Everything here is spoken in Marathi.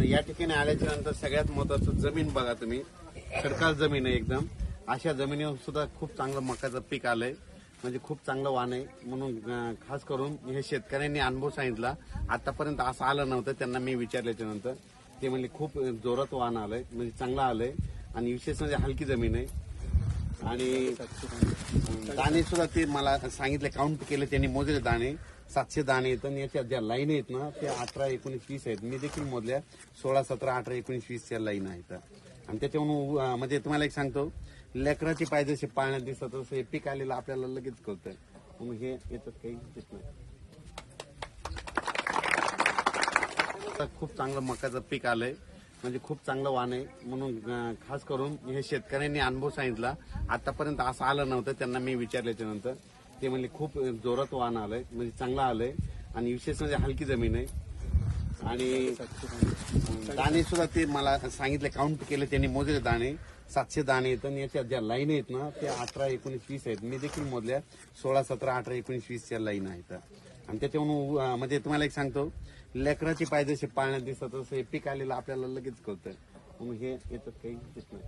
तर या ठिकाणी आल्याच्यानंतर सगळ्यात महत्वाचं जमीन बघा तुम्ही. खडकाळ जमीन आहे एकदम. अशा जमिनीवर सुद्धा खूप चांगलं मकाचं पीक आलंय. म्हणजे खूप चांगलं वाण आहे. म्हणून खास करून हे शेतकऱ्यांनी अनुभव सांगितला. आतापर्यंत असं आलं नव्हतं. त्यांना मी विचारल्याच्या नंतर. ते म्हणजे खूप जोरात वाहन आलंय. म्हणजे चांगलं आलंय. आणि विशेष म्हणजे हलकी जमीन आहे. आणि दाणे सुद्धा ते मला सांगितले. काउंट केले. त्यांनी मोजले दाणे. सातशे दाणे येतं आणि याच्या ज्या लाईन आहेत ना ते अठरा एकोणीस वीस आहेत. मी देखील मोजल्या सोळा सतरा अठरा एकोणीस वीसच्या लाईन आहेत. आणि त्याच्यावरून म्हणजे तुम्हाला एक सांगतो लेकराची पाय जसे पाळण्यात दिसत तसं हे पीक आलेलं आपल्याला लगेच कळतंय मग हे याच्यात काही दिसत नाही. आता खूप चांगलं मकाचं पीक आलंय. म्हणजे खूप चांगलं वाण आहे. म्हणून खास करून हे शेतकऱ्यांनी अनुभव सांगितला. आतापर्यंत असं आलं नव्हतं. त्यांना मी विचारल्याच्या नंतर ते म्हणले खूप जोरात वाहन आलंय म्हणजे चांगलं आलंय. आणि विशेष म्हणजे हलकी जमीन आहे. आणि दाणे सुद्धा ते मला सांगितले काउंट केले त्यांनी मोजले दाणे. सातशे दाणे आहेत आणि याच्या ज्या लाईन आहेत ना ते अठरा एकोणीस वीस आहेत. मी देखील मोजल्या सोळा सतरा अठरा एकोणीस वीसच्या लाईन आहेत. आणि त्याच्यावरून म्हणजे तुम्हाला एक सांगतो लेकराची पाय जसे पाळण्यात दिसत तसं हे पीक आलेलं आपल्याला लगेच कळतं. मग हे याच्यात काही दिसत नाही.